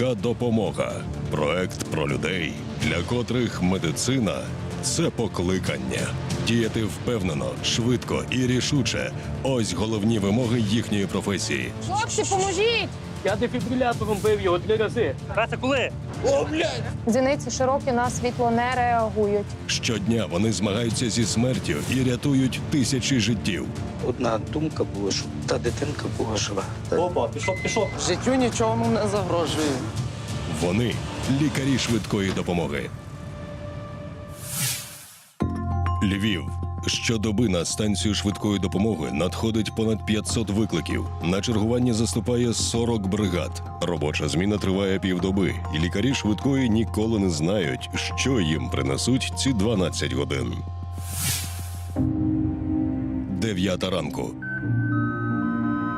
Швидка допомога. Проект про людей, для котрих медицина це покликання. Діяти впевнено, швидко і рішуче. Ось головні вимоги їхньої професії. Хлопці, поможіть! Я дефібрилятором бив його три рази. Раса, коли? Зіниці широкі на світло не реагують. Щодня вони змагаються зі смертю і рятують тисячі життів. Одна думка була, щоб та дитинка була жива. Опа, пішов, пішов. Життю нічого не загрожує. Вони лікарі швидкої допомоги. Львів. Щодоби на станцію швидкої допомоги надходить понад 500 викликів. На чергування заступає 40 бригад. Робоча зміна триває півдоби, і лікарі швидкої ніколи не знають, що їм принесуть ці 12 годин. Дев'ята ранку.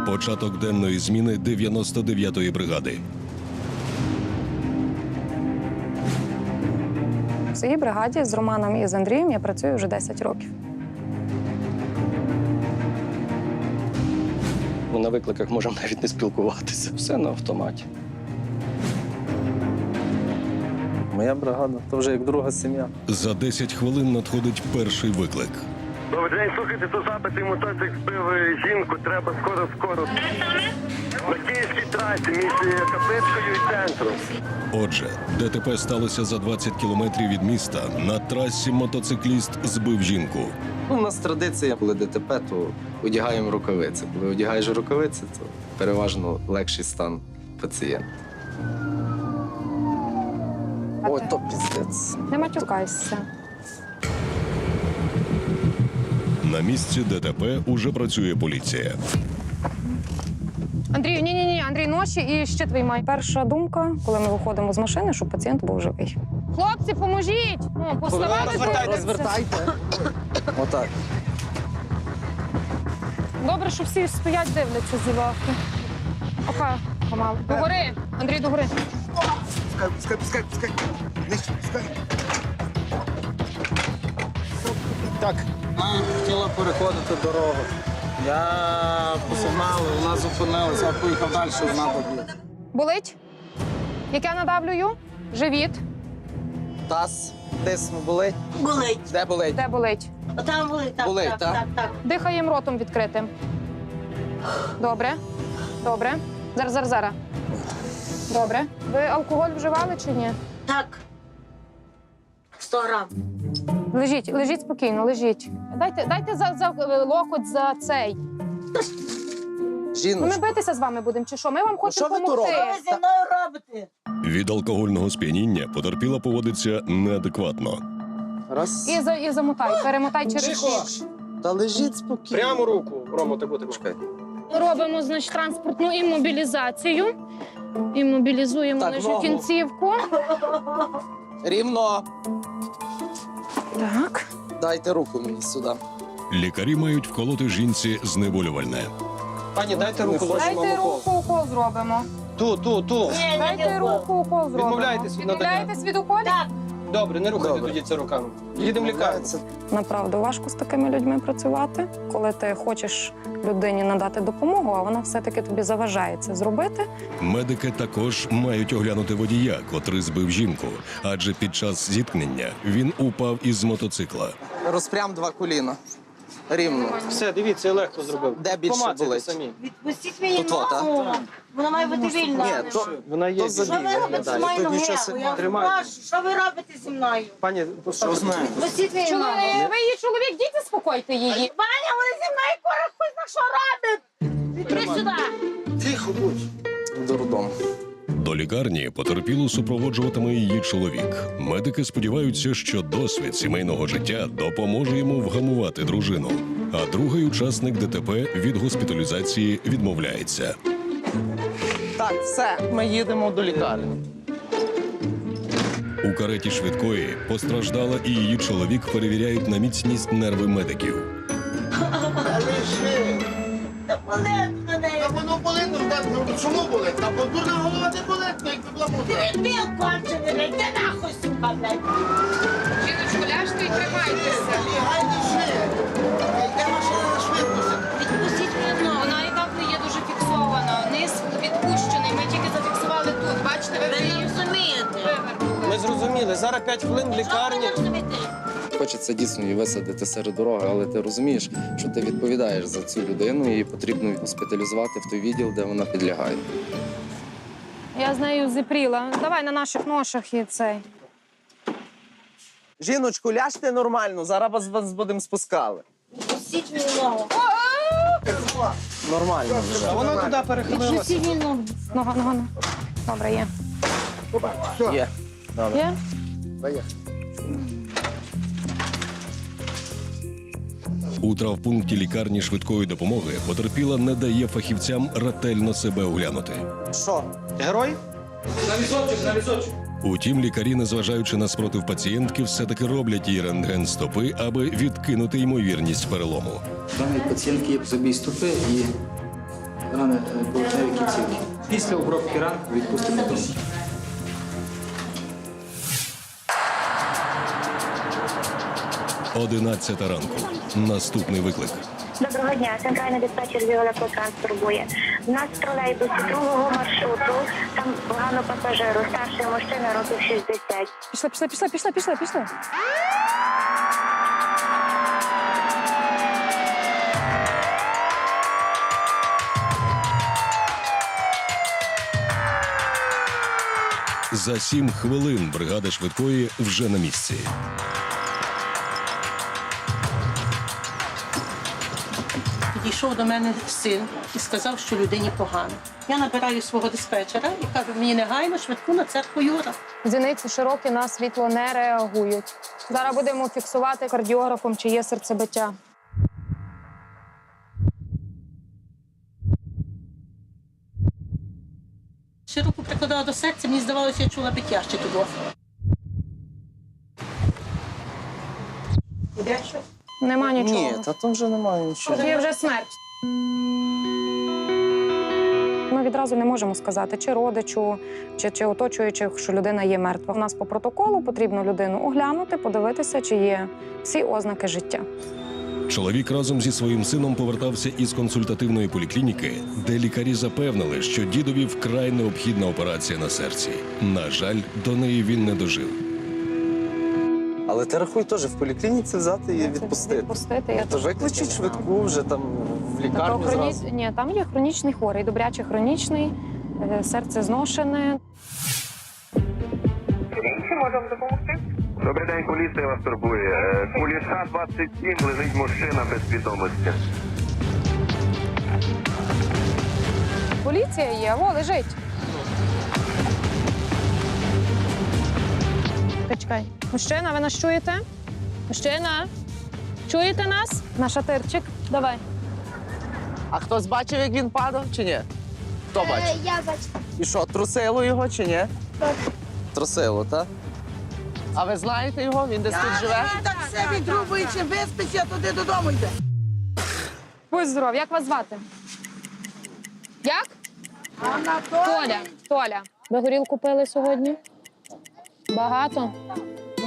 Початок денної зміни 99-ї бригади. В цій бригаді з Романом і з Андрієм я працюю вже 10 років. Ми на викликах можемо навіть не спілкуватися. Все на автоматі. Моя бригада то вже як друга сім'я. За 10 хвилин надходить перший виклик. Добрий день, слухайте, тут запит і мотоцикл збив е, жінку, треба скоро-скоро. На київській трасі між капличкою і центром. Отже, ДТП сталося за 20 кілометрів від міста. На трасі мотоцикліст збив жінку. Ну, у нас традиція, коли ДТП, то одягаємо рукавиці. Коли одягаєш рукавиці, то переважно легший стан пацієнта. Ой, то піздець. Не матюкайся. На місці ДТП уже працює поліція. Андрію, ні, ні, ні, Андрій, ноші і ще твій май. Перша думка, коли ми виходимо з машини, щоб пацієнт був живий. Хлопці, поможіть! Ну, поставали Розвертайте, розвертайте. Отак. Добре, що всі стоять, дивляться зі лавки. Ока, помалу. Догори, Андрій, догори. Пускай, пускай, пускай. Нижче, пускай. Так, хотіла переходити дорогу. Я по вона зупинилася, я поїхав далі, вона добігла. Болить? Як я надавлюю? Живіт. Таз, десь болить. Болить. Де болить? Де болить? Там болить, так, Болить, так, так? так, так. Дихаємо ротом відкритим. Добре. Добре. Зараз, зараз, зараз. Добре. Ви алкоголь вживали чи ні? Так. 100 грам. Лежіть, лежіть спокійно, лежіть. Дайте, дайте за, за е, локоть за цей. Ну, ми битися з вами будемо, чи що? Ми вам хочемо що ви тут допомогти. Що ви зі мною робите? Від алкогольного сп'яніння потерпіла поводиться неадекватно. Раз. І, за, і замотай, перемотай через Тихо. Та лежіть спокійно. Прямо руку, Рома, таку таку. Чекай. Робимо значить, транспортну іммобілізацію. Іммобілізуємо Так, ногу. кінцівку. Рівно. Так. Дайте руку мені сюди. Лікарі мають вколоти жінці знеболювальне. Пані, дайте руку, Не Дайте укол. руку, укол зробимо. Ту, ту, ту. Ні, Дайте ні, руку, укол зробимо. Відмовляєтесь від надання? Відмовляєтесь від уколів? Так. Добре, не рухайте Добре. тоді це руками. Їдемо в лікарню. Направду важко з такими людьми працювати, коли ти хочеш людині надати допомогу, а вона все-таки тобі заважає це зробити. Медики також мають оглянути водія, котрий збив жінку, адже під час зіткнення він упав із мотоцикла. Розпрям два коліна. Рівно. Все, дивіться, я легко зробив. Де більше Помацайте болить? самі. Відпустіть мені Тут от, ногу. Вона має бути вільна. Ні, то, Вона є. то Що ви робите зі Тут нічого собі. Я Тримайте. прошу, що ви робите зі мною? Пані, що знаю. Відпустіть мені Чоловік, ногу. ви її чоловік, діти, спокойте її. Ваня, вони зі мною кора хуй зна що роблять. Іди сюди. Тихо будь. Дурдом. До лікарні потерпілу супроводжуватиме її чоловік. Медики сподіваються, що досвід сімейного життя допоможе йому вгамувати дружину. А другий учасник ДТП від госпіталізації відмовляється. Так, все, ми їдемо до лікарні. У кареті швидкої постраждала і її чоловік перевіряють на міцність нерви медиків. лежи мене ну, чому болить? Та бандурна голова не болить, ну як Ти бламута. відбив кончений, блядь, де нахуй, сука, блядь. Жіночку, ляжте і е, тримайтеся. Лігайте шиє. Йде машина на швидкості. Відпустіть мене одну. Вона і так не є дуже фіксована. Низ відпущений. Ми тільки зафіксували тут. Бачите, ви не розумієте. вивернули. Ми зрозуміли, зараз 5 хвилин в Що ви лікарні. не розумієте? Хочеться дійсно її висадити серед дороги, але ти розумієш, що ти відповідаєш за цю людину, її потрібно госпіталізувати в той відділ, де вона підлягає. Я з нею зіпріла. Давай на наших ношах і цей. Жіночку, ляжте нормально, зараз вас, вас будемо спускали. Пустіть мені ногу. Нормально вже. Воно туди перехилилося. Пустіть мені ногу. Нога, нога, нога. Добре, є. Є. Є? У травпункті лікарні швидкої допомоги потерпіла не дає фахівцям ретельно себе оглянути. Що, герой? Утім, лікарі, незважаючи на спротив пацієнтки, все-таки роблять їй рентген стопи, аби відкинути ймовірність перелому. даної пацієнтки є забій стопи і рани е, поверхневі кінцівки. Після обробки ран відпустимо дому. Одинадцята ранку. Наступний виклик. Доброго дня, центральний диспетчер Віолеплотранс турбує. У нас в тролейбусі другого маршруту, там погано пасажиру, старший мужчина років 60. Пішли, пішли, пішли, пішли, пішли, пішли. За сім хвилин бригада швидкої вже на місці. Підійшов до мене син і сказав, що людині погано. Я набираю свого диспетчера і кажу, мені негайно швидку на церкву Юра. Зіниці широкі на світло не реагують. Зараз будемо фіксувати кардіографом, чи є серцебиття. Ще руку прикладала до серця, мені здавалося, я чула биття ще туди. Іде щось? Нема нічого. Ні, та там вже немає нічого. Є вже смерть. Ми відразу не можемо сказати, чи родичу, чи, чи оточуючих, що людина є мертва. У нас по протоколу потрібно людину оглянути, подивитися, чи є всі ознаки життя. Чоловік разом зі своїм сином повертався із консультативної поліклініки, де лікарі запевнили, що дідові вкрай необхідна операція на серці. На жаль, до неї він не дожив. Але ти рахуй теж в поліклініці взяти і відпустити. Відпустити. Я То теж викличуть хотіла. швидку вже там в То лікарню хроні... зразу. Ні, там є хронічний хворий, добряче хронічний, е, серце зношене. Добрий день, поліція вас турбує. Е, Куліша 27 лежить мужчина без свідомості. Поліція є, о, лежить. Чекай, чекай. Мужчина, ви нас чуєте? Мужчина, чуєте нас? Наш атирчик, давай. А хтось бачив, як він падав, чи ні? Хто бачив? Я бачу. І що, трусило його чи ні? Трусило, так? А ви знаєте його? Він десь тут живе? Так все відрубує, чим виспиться, туди додому йде. Будь здоров, як вас звати? Як? Толя. Толя. Ви горілку пили сьогодні? Багато?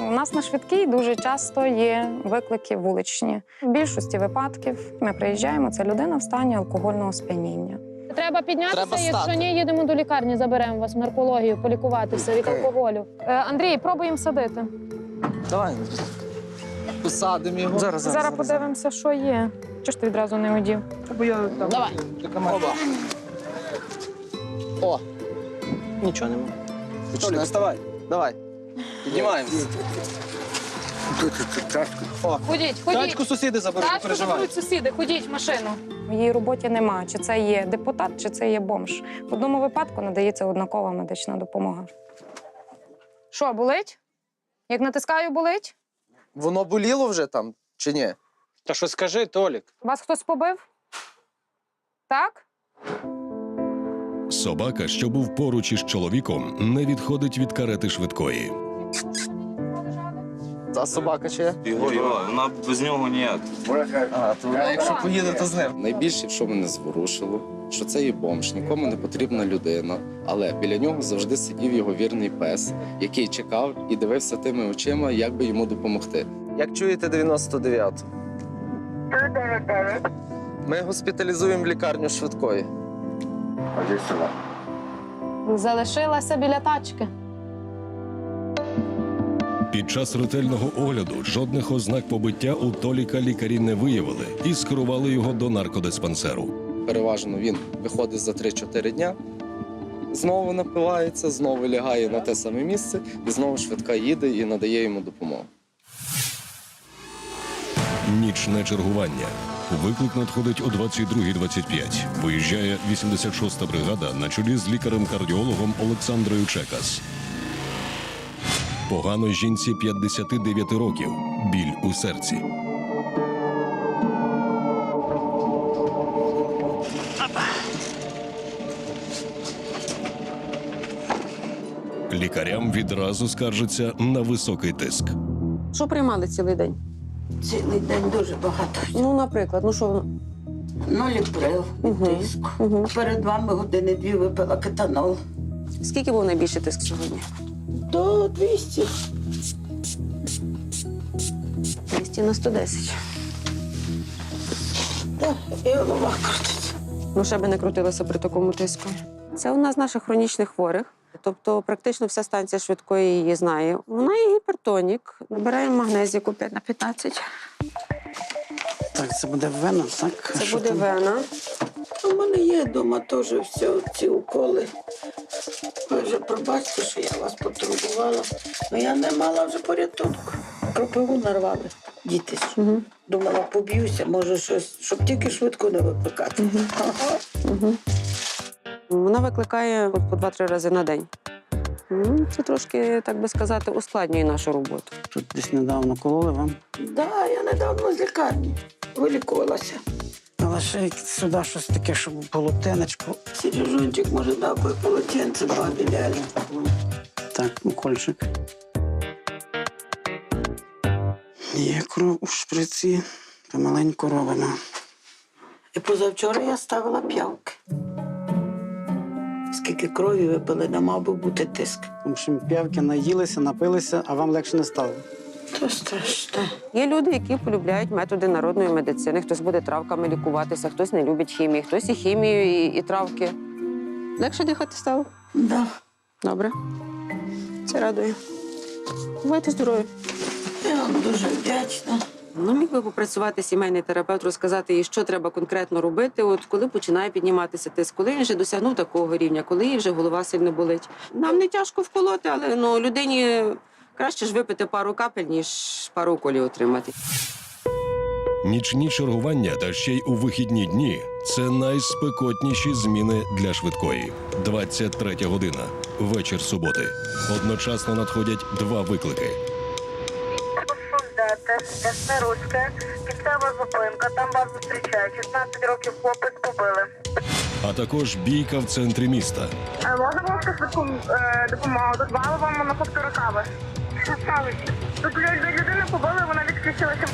У нас на швидкій дуже часто є виклики вуличні. В більшості випадків ми приїжджаємо, це людина в стані алкогольного сп'яніння. Треба піднятися, Треба якщо стати. ні, їдемо до лікарні, заберемо вас в наркологію, полікуватися від алкоголю. Е, Андрій, пробуємо садити. Давай. Посадимо його. Зараз, Зараз, подивимося, що є. Чого ж ти відразу не одів? Давай. Оба. О. Нічого нема. Толік, вставай. Давай. Піднімаємося. Ходіть, ходіть. Тачку сусіди заберуть, не Тачку переживай. заберуть сусіди, ходіть в машину. В її роботі нема, чи це є депутат, чи це є бомж. В одному випадку надається однакова медична допомога. Що, болить? Як натискаю, болить? Воно боліло вже там чи ні? Та що скажи, Толік? Вас хтось побив? Так? Собака, що був поруч із чоловіком, не відходить від карети швидкої. Та собака чи? Його, його, вона без нього ніяк. А, то вона, якщо поїде, то з ним. Найбільше, що мене зворушило, що це є бомж, нікому не потрібна людина, але біля нього завжди сидів його вірний пес, який чекав і дивився тими очима, як би йому допомогти. Як чуєте 99-ту? 199. Ми госпіталізуємо в лікарню швидкої. Залишилася біля тачки. Під час ретельного огляду жодних ознак побиття у Толіка лікарі не виявили і скерували його до наркодиспансеру. Переважно він виходить за 3-4 дня, знову напивається, знову лягає на те саме місце, і знову швидка їде і надає йому допомогу. Нічне чергування. Виклик надходить о 22.25. Виїжджає 86-та бригада на чолі з лікарем-кардіологом Олександрою Чекас. Погано жінці 59 років. Біль у серці. Лікарям відразу скаржаться на високий тиск. Що приймали цілий день? Цілий день дуже багато. Ну, наприклад, ну що воно? Ну, ліприл, Мгм. тиск. Угу. Перед вами години дві випила кетанол. Скільки був найбільший тиск сьогодні? До 200. 200 на 110. Так, і голова крутить. Ну, ще би не крутилося при такому тиску. Це у нас наших хронічних хворих. Тобто, практично вся станція швидкої її знає. Вона є гіпертонік. Набираємо магнезіку 5 на 15. Так, це буде вена, так? Це буде вена. У мене є вдома теж все, ці уколи. Ви вже пробачте, що я вас потурбувала. Ну я не мала вже порятунку. Кропиву нарвали. Діти. Угу. Думала, поб'юся, може щось, щоб тільки швидко не викликати. Ага. Угу. Вона викликає по 2-3 рази на день. Ну, Це трошки, так би сказати, ускладнює нашу роботу. Тут десь недавно кололи вам. Да, я недавно з лікарні вилікувалася. Але сюди щось таке, щоб полотенечко. Сережунчик може дав би полотенце бабі Лялі. Так, укольчик. Є кров у шприці. Помаленьку робимо. І позавчора я ставила п'явки. Скільки крові випили, не мав би бути тиск. Тому що п'явки наїлися, напилися, а вам легше не стало. То страшне. Є люди, які полюбляють методи народної медицини. Хтось буде травками лікуватися, хтось не любить хімії, хтось і хімію, і, і травки. Легше дихати стало? Да. Добре. Це радує. Бувайте здорові. Я вам дуже вдячна. Ну, міг би попрацювати сімейний терапевт, розказати їй, що треба конкретно робити, от коли починає підніматися тиск, коли він вже досягнув такого рівня, коли їй вже голова сильно болить. Нам не тяжко вколоти, але ну, людині краще ж випити пару капель, ніж пару уколів отримати. Нічні чергування та ще й у вихідні дні це найспекотніші зміни для швидкої. 23 година, вечір суботи. Одночасно надходять два виклики. Солдати, ясне руське, кінцева зупинка, там вас зустрічають. 16 років хлопець побили. А також бійка в центрі міста. Можна вам швидку е, допомогу? Мало вам мануфактури кави. Що сталося? Тут людина побили, вона відключилася.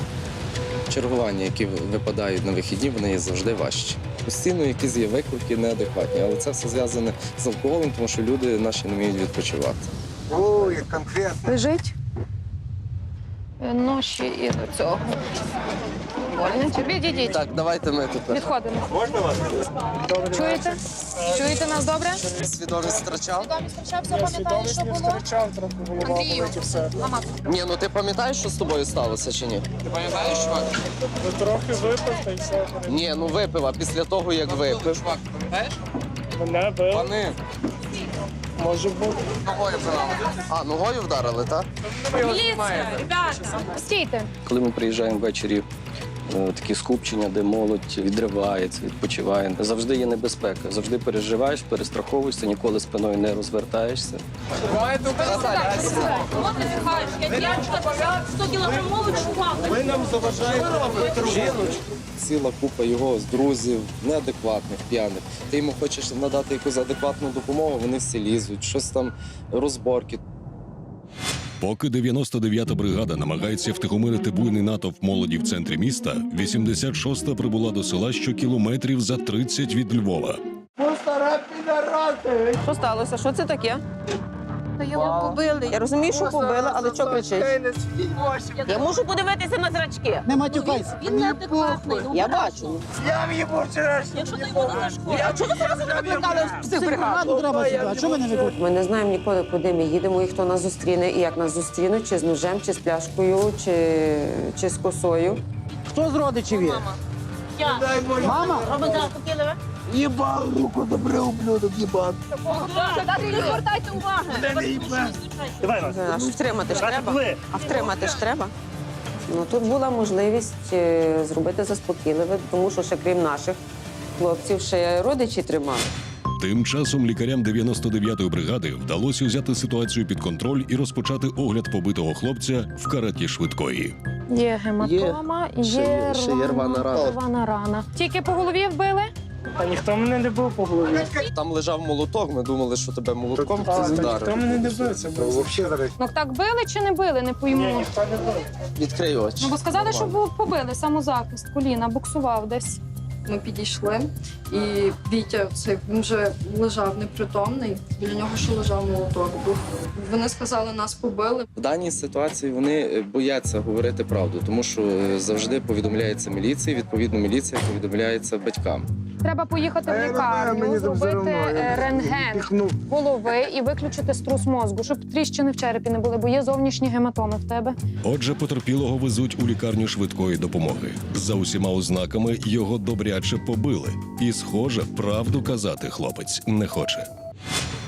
Чергування, які випадають на вихідні, вони є завжди важчі. Постійно якісь є виклики неадекватні, але це все зв'язане з алкоголем, тому що люди наші не вміють відпочивати. Ой, конкретно. Лежить. Ноші і до цього. Відійдіть. Так, давайте ми тепер. Відходимо. Можна вас? Чуєте? Чуєте нас добре? Свідомість втрачав? Пам'ятаєш, що було? Андрію, мама. Ні, ну ти пам'ятаєш, що з тобою сталося чи ні? Ти пам'ятаєш, чувак? Трохи випив та й все. Ні, ну випив, а після того, як випив. Чувак, пам'ятаєш? Мене бив. Пани. Може бути. Ногою вдарили. А, ногою вдарили, так? Міліція, ребята, стійте. Коли ми приїжджаємо ввечері, такі скупчення, де молодь відривається, відпочиває. Завжди є небезпека. Завжди переживаєш, перестраховуєшся, ніколи спиною не розвертаєшся. Ціла купа його з друзів, неадекватних, п'яних. Ти йому хочеш надати якусь адекватну допомогу, вони всі лізуть, щось там розборки. Поки 99-та бригада намагається втихомирити буйний натовп молоді в центрі міста, 86-та прибула до села що кілометрів за 30 від Львова. Що сталося? Що це таке? Його побили. Я розумію, що побили, але чого кричить? Я можу подивитися на зрачки. Не матюкайся. Він неадекватний. Я бачу. Я в їбу вчора. Якщо ти його не нашкодиш. А чого ви зразу не викликали психбригаду? треба сюди. А чого ви не викликали? Ми не знаємо ніколи, куди ми їдемо і хто нас зустріне, і як нас зустрінуть, чи з ножем, чи з пляшкою, чи, чи з косою. Хто з родичів є? Дай Боже. Мама? Їбав руку, добре ублюдок, їбав. Не звертайте уваги. Не. Давай нас. А втримати ж треба. А втримати ж треба. Ну тут була можливість е, зробити заспокійливе, тому що ще крім наших хлопців, ще родичі тримали. Тим часом лікарям 99-ї бригади вдалося взяти ситуацію під контроль і розпочати огляд побитого хлопця в кареті швидкої. Є гематома, є, Ще є- ще є рвана рана. рвана рана. Тільки по голові вбили? Та ніхто мене не був по голові. Там лежав молоток, ми думали, що тебе молотком Та ніхто мене не бив, це було. Ну так били чи не били, не Ні, пойму. ніхто не бив. Відкрий очі. Ну бо сказали, що побили самозахист, коліна, буксував десь. Ми підійшли, і Вітя цей він вже лежав непритомний. Біля нього ще лежав молоток. Був вони сказали, нас побили. В даній ситуації вони е, бояться говорити правду, тому що е, завжди повідомляється міліції. Відповідно, міліція повідомляється батькам. Треба поїхати в лікарню, зробити е, рентген голови і виключити струс мозку, щоб тріщини в черепі не були, бо є зовнішні гематоми в тебе. Отже, потерпілого везуть у лікарню швидкої допомоги. За усіма ознаками його добряче побили. І, схоже, правду казати хлопець не хоче.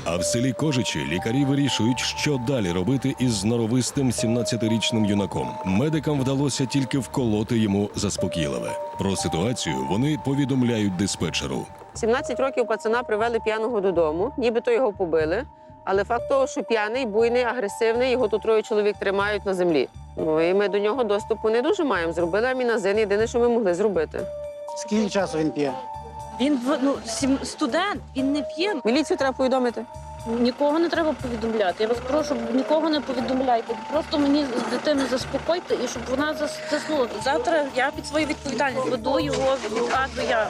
А в селі Кожичі лікарі вирішують, що далі робити із норовистим 17-річним юнаком. Медикам вдалося тільки вколоти йому заспокійливе. Про ситуацію вони повідомляють диспетчеру. 17 років пацана привели п'яного додому, нібито його побили. Але факт того, що п'яний, буйний, агресивний, його тут троє чоловік тримають на землі. Ну і ми до нього доступу не дуже маємо. Зробили аміназин, єдине, що ми могли зробити. Скільки часу він п'є? Він ну, студент, він не п'є. Міліцію треба повідомити. Нікого не треба повідомляти. Я вас прошу, нікого не повідомляйте. Просто мені з дитину заспокойте і щоб вона заснула. Завтра я під свою відповідальність веду його в лікарню. Я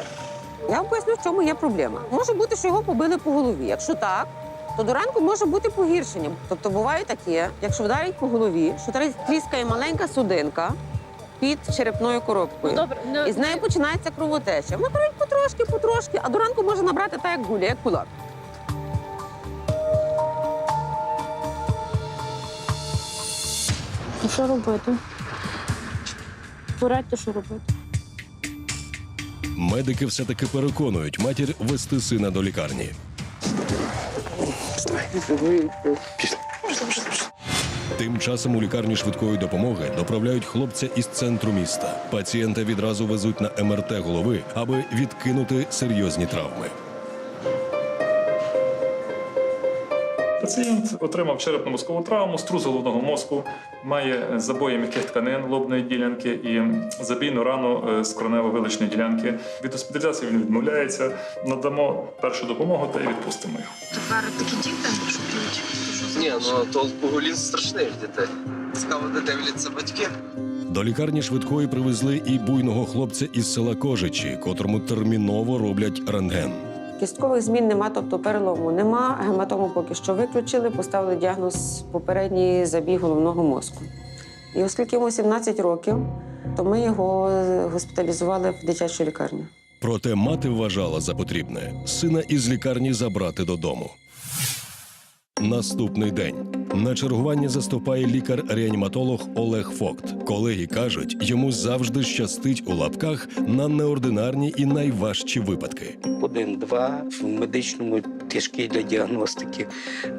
Я вам поясню, в чому є проблема. Може бути, що його побили по голові. Якщо так, то до ранку може бути погіршення. Тобто буває таке, якщо вдарить по голові, що тріскає маленька судинка під черепною коробкою. ну добре, не І з нею починається кровотеча. Вона беруть потрошки, потрошки, а до ранку може набрати так, як гуля, як кулак. Ну, що робити? Порадьте, що робити. Медики все-таки переконують матір вести сина до лікарні. Тим часом у лікарні швидкої допомоги доправляють хлопця із центру міста. Пацієнта відразу везуть на МРТ голови, аби відкинути серйозні травми. Пацієнт отримав черепно-мозкову травму, струс головного мозку, має забої м'яких тканин лобної ділянки і забійну рану е, з коронево-виличної ділянки. Від госпіталізації він відмовляється. Надамо першу допомогу та й відпустимо його. Тепер такі діти, що п'ють. Ні, ну то алкоголізм страшний в дітей. Цікаво, де дивляться батьки. До лікарні швидкої привезли і буйного хлопця із села Кожичі, котрому терміново роблять рентген. Кісткових змін нема, тобто перелому нема. Гематому поки що виключили, поставили діагноз попередній забіг головного мозку. І оскільки йому 17 років, то ми його госпіталізували в дитячу лікарню. Проте мати вважала за потрібне сина із лікарні забрати додому. Наступний день на чергування заступає лікар-реаніматолог Олег Фокт. Колеги кажуть, йому завжди щастить у лапках на неординарні і найважчі випадки. Один-два в медичному тяжкі для діагностики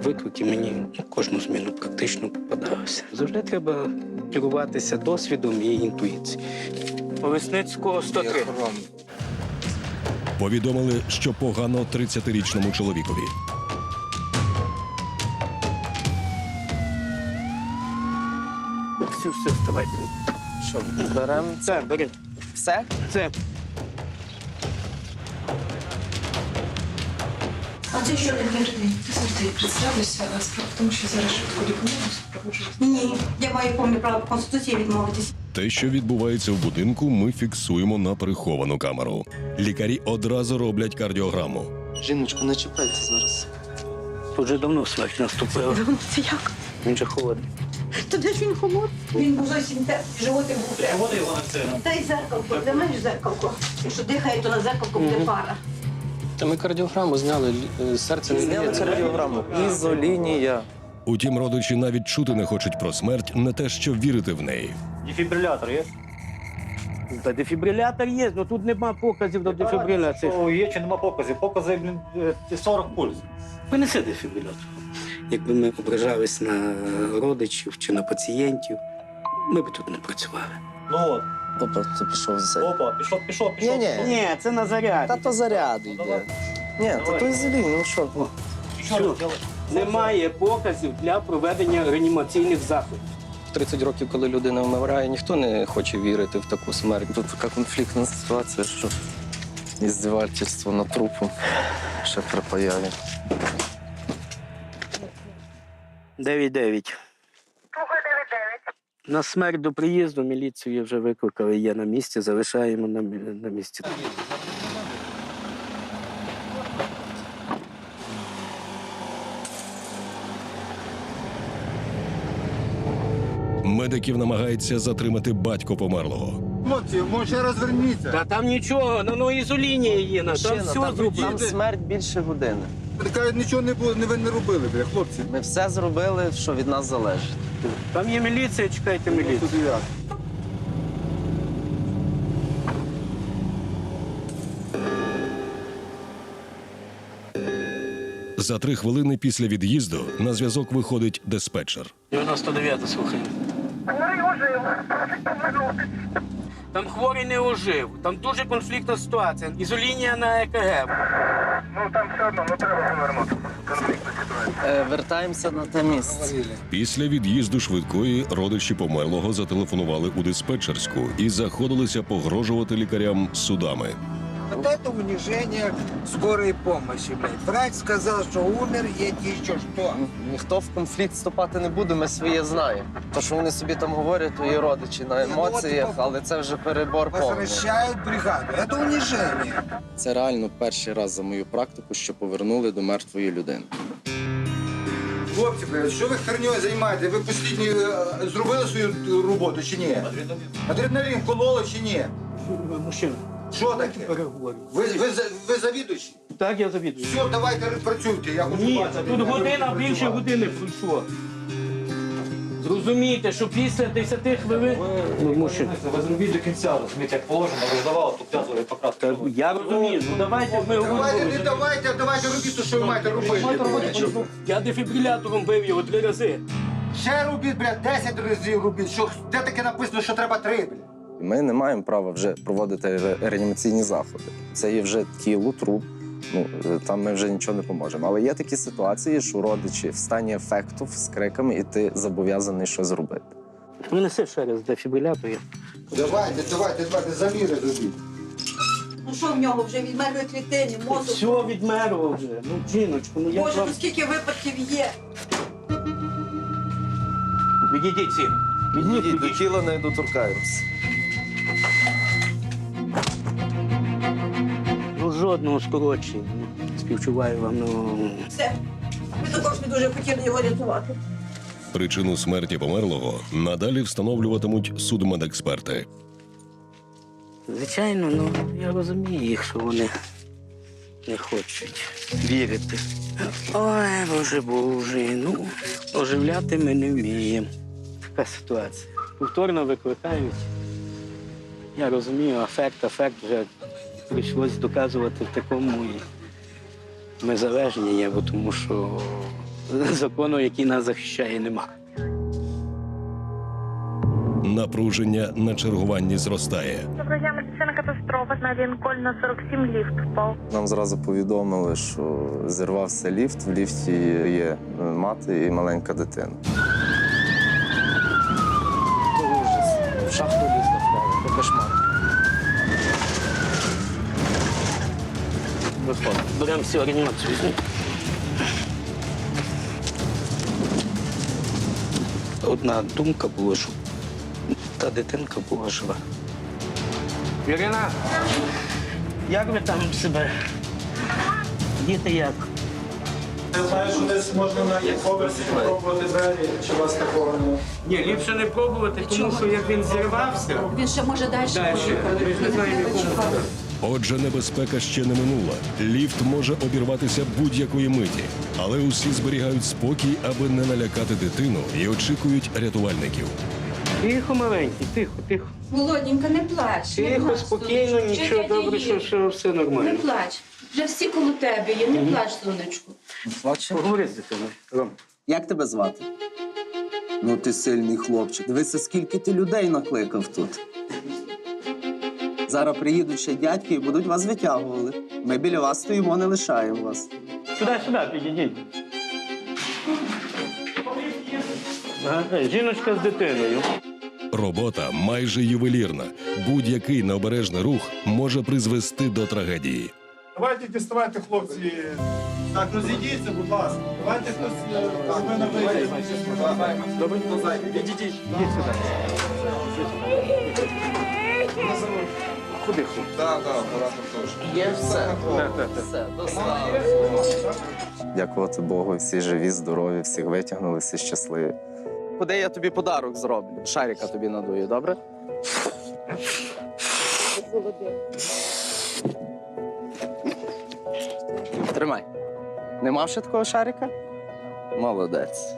виклики мені ну, кожну зміну практично попадалося. Завжди треба керуватися досвідом і інтуїцією. Лесницького 103. Повідомили, що погано 30-річному чоловікові. Все, все, вставайте. Що, беремо? Це, бери. Все? Це. А ти що таке? Ти завжди представишся, а справа в тому, що зараз швидко допомогу проводжу. Ні, я маю повне право по конституції відмовитись. Те, що відбувається в будинку, ми фіксуємо на приховану камеру. Лікарі одразу роблять кардіограму. Жіночко, не чіпайте зараз. Тут вже давно смерть наступила. Це як? Він же холодний. То де ж він холодний? Він був зовсім те, животик був прямо. Води його на це. Дай зеркалко, де маєш зеркалко? Якщо дихає, то на зеркалку буде пара. Та ми кардіограму зняли, е, серце не зняли кардіограму. Ізолінія. Утім, родичі навіть чути не хочуть про смерть, не те, що вірити в неї. Дефібрилятор є? Та дефібрилятор є, але тут нема показів до дефібриляції. Є чи нема показів? Покази, блін, е, 40 пульс. Винеси дефібрилятор. Якби ми ображались на родичів чи на пацієнтів, ми б тут не працювали. Ну от. Опа, це пішов за. Опа, пішов, пішов, пішов. Ні-ні. Ні, це на заряд. Та то заряд йде. Ні, та то ізолінія, ну що? Що? Немає показів для проведення реанімаційних заходів. 30 років, коли людина вмирає, ніхто не хоче вірити в таку смерть. Тут така конфліктна ситуація, що іздівательство над трупом ще при появі. 9-9. На смерть до приїзду міліцію вже викликали, є на місці, залишаємо на, мі- на місці. Медиків намагається затримати батько померлого. Хлопці, може розверніться. Та там нічого, ну, ну ізолінія є, на там все зроблено. смерть більше години. Кажуть, нічого не було, не ви не робили, бля, хлопці. Ми все зробили, що від нас залежить. Там є міліція, чекайте міліцію. За три хвилини після від'їзду на зв'язок виходить диспетчер. 99 слухай. Там хворий не ожив, там дуже конфліктна ситуація. Ізолінія на ЕКГ. Ну там все одно, ну треба повернути. Конфліктна ситуація. вертаємося на те місце. Після від'їзду швидкої родичі померлого зателефонували у диспетчерську і заходилися погрожувати лікарям судами. Вот это унижение скорой помощи, блядь. Врач сказал, что умер, едь еще что. Ніхто в конфлікт вступати не буде, ми своє знаємо. То, що вони собі там говорять, то і родичі на емоціях, але це вже перебор повний. Возвращают бригаду. Это унижение. Це реально перший раз за мою практику, що повернули до мертвої людини. Хлопці, блядь, що ви херньою займаєте? Ви послідні е, зробили свою роботу чи ні? Адреналін кололи чи ні? Мужчина, Що таке? переговорю. Ви, ви, ви завідуючі? Так, я завідую. Все, давайте працюйте. Я хочу Ні, бачити. тут година більше години пройшло. Зрозумійте, що після 10 хвилин. Ну, мужчина. Ви зробіть до кінця, розумієте, як положено, роздавали тут п'ятого. Та Я розумію, ну давайте ми Давайте, говоримо. не давайте, давайте робіть те, що ви маєте робити. Я дефібрилятором бив його три рази. Ще робіть, блядь, 10 разів робіть. Що, де таке написано, що треба 3, блядь? Ми не маємо права вже проводити реанімаційні заходи. Це є вже тіло, труп. Ну е, там ми вже нічого не поможемо. Але є такі ситуації, що родичі в стані ефекту з криками, і ти зобов'язаний щось зробити. Винеси ще раз дефібрилятор. я- Давайте, давайте, давайте, заміри робіть. Ну що в нього вже відмерли клітини, мозок? Все відмерло вже. Ну, жіночку, ну я Боже, вам... ну скільки випадків є. Відійдіть всі. Відійдіть, до тіла не доторкаємося. Жодного скорочення. Співчуваю вам, ну... Все. Ми також не дуже хотіли його рятувати. Причину смерті померлого надалі встановлюватимуть судмедексперти. Звичайно, ну я розумію їх, що вони не хочуть вірити. Ой, боже боже, ну оживляти ми не вміємо. Така ситуація. Повторно викликають. Я розумію, афект, афект вже прийшлось доказувати в такому. І ми залежні є, бо тому що закону, який нас захищає, нема. Напруження на чергуванні зростає. Доброго медицина катастрофа на Лінкольна 47 ліфт впав. Нам зразу повідомили, що зірвався ліфт. В ліфті є мати і маленька дитина. То ужас. В шахту впали. То кошмар. Виходить. Беремо всю реанімацію. Одна думка була, що та дитинка була жива. Ірина, як ви там себе? Діти як? Я знаю, що десь можна на поверсі спробувати двері, чи у вас такого не... Ні, ліпше не пробувати, тому що як він зірвався, Він ще може далі далі ми ж не знаємо, якому. Отже, небезпека ще не минула. Ліфт може обірватися будь-якої миті, але усі зберігають спокій, аби не налякати дитину і очікують рятувальників. Тихо, маленький, тихо, тихо. Володінька, не плач. не Тихо, плач, спокійно, сонечко. нічого Що добре, дядя що, що все Не плач. Вже всі коло тебе є, не плач, сонечко. Поговори з дитиною. Ром. Як тебе звати? Ну, ти сильний хлопчик. Дивися, скільки ти людей накликав тут. Зараз приїдуть ще дядьки і будуть вас витягували. Ми біля вас стоїмо, не лишаємо вас. Сюди, сюди, підійдіть. Ага, Жіночка з дитиною. Робота майже ювелірна. Будь-який необережний рух може призвести до трагедії. Давайте діставайте, хлопці. Так, ну зійдіться, будь ласка. Давайте хтось е, з мене вийде. Добре, підійдіть. Ідіть сюди. Куди хлопці? Так, так, оператор теж. Є все. Все, доставимо. Дякувати Богу, всі живі, здорові, всіх витягнули, всі щасливі. Куди я тобі подарок зроблю? Шарика тобі надую, добре? Тримай. Нема ще такого шарика? Молодець.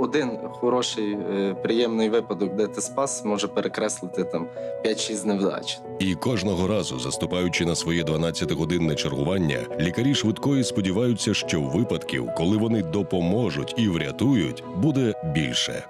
Один хороший, е, приємний випадок, де ти спас, може перекреслити там 5-6 невдач. І кожного разу, заступаючи на своє 12-годинне чергування, лікарі швидкої сподіваються, що випадків, коли вони допоможуть і врятують, буде більше.